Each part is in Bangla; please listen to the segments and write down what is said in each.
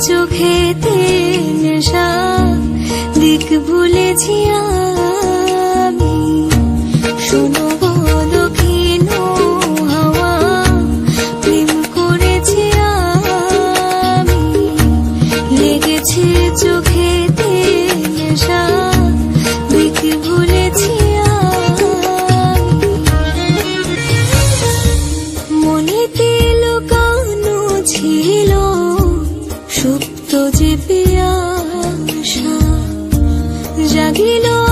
চোখে তিন দিক ভুলেছি তো যে পিয়াসা জাগিলো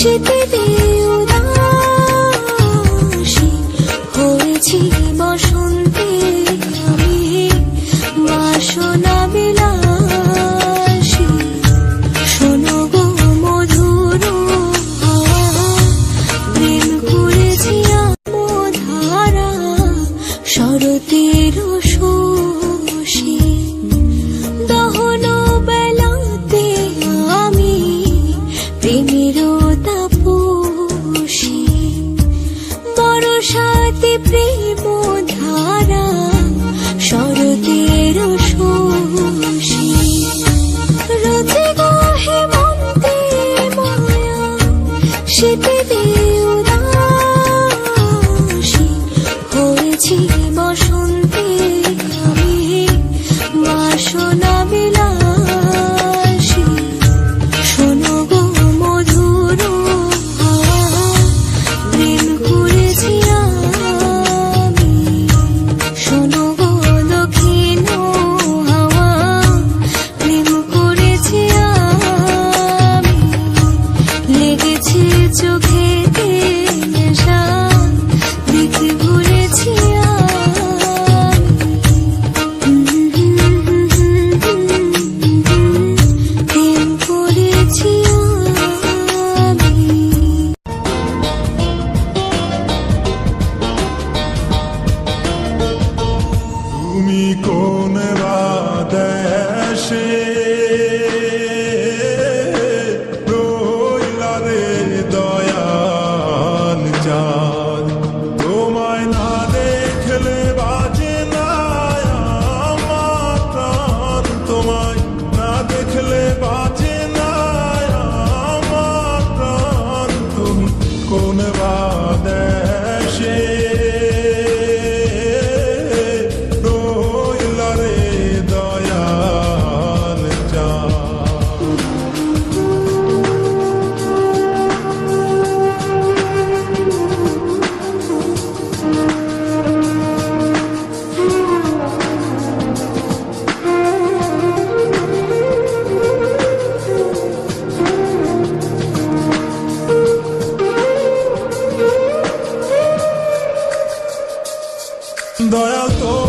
শীতে উদাসী হয়েছি বসন্তে আমি বাসনা বিলাসী। শোনো মধুর প্রেম ধারা শরতের সুর Cuando la auto.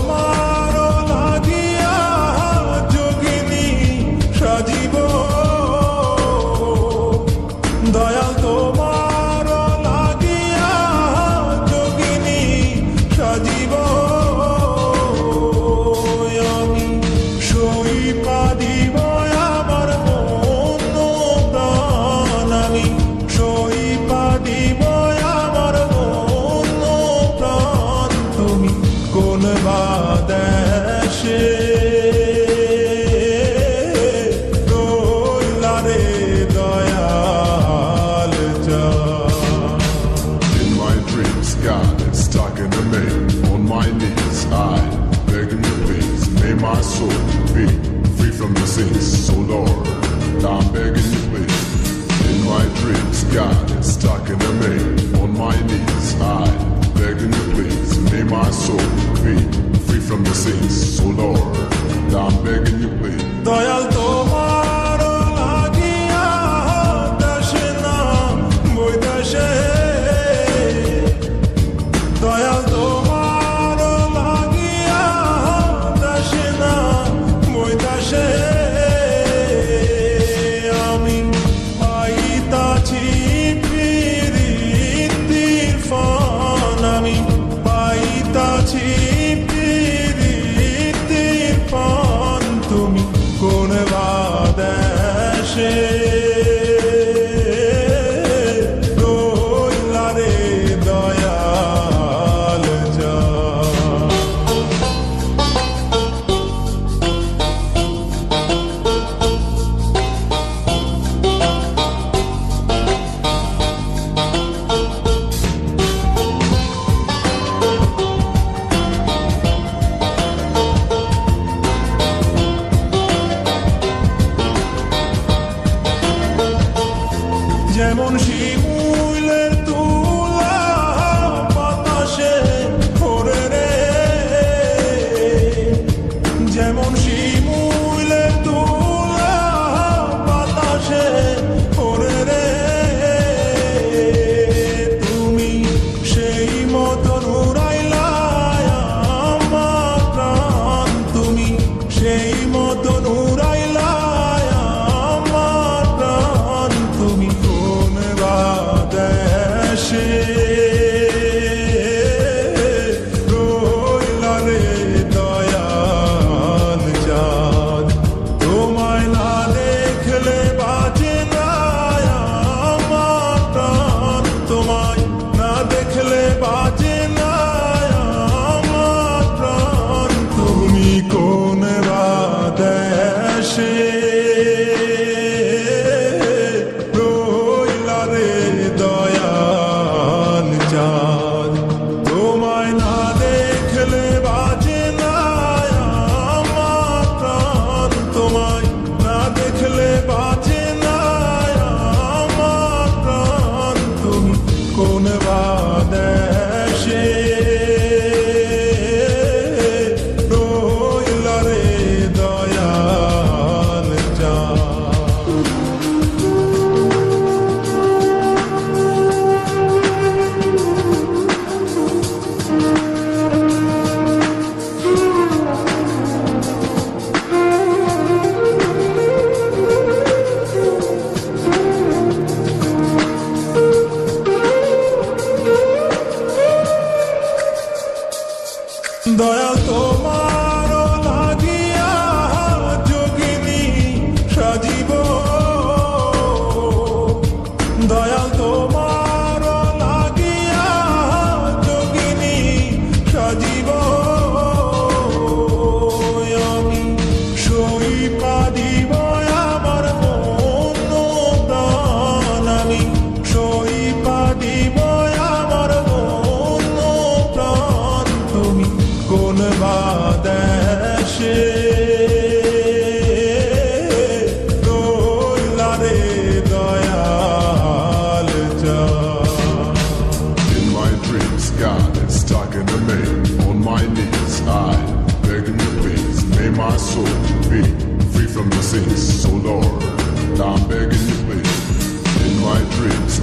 my soul free, free from the sins. So Lord, I'm begging you, please.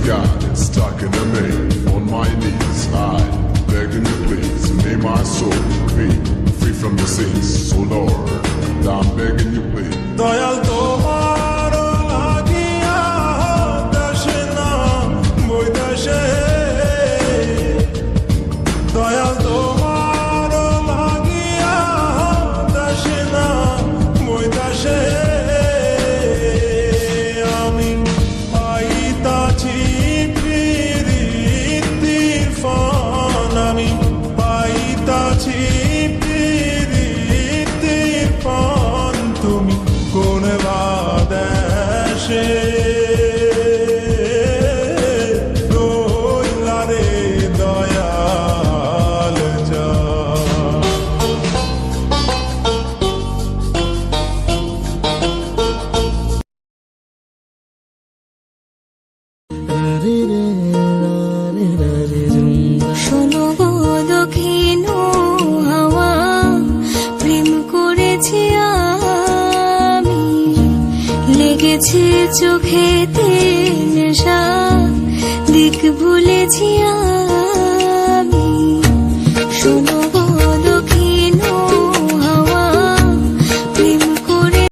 sky is in to me. On my knees, I begging you please, may my soul be free from the sins, So Lord, I'm begging you please. হাওয়া প্রেম করেছি আমি। লেগেছে চোখে তেল দিক ভুলেছি আমি।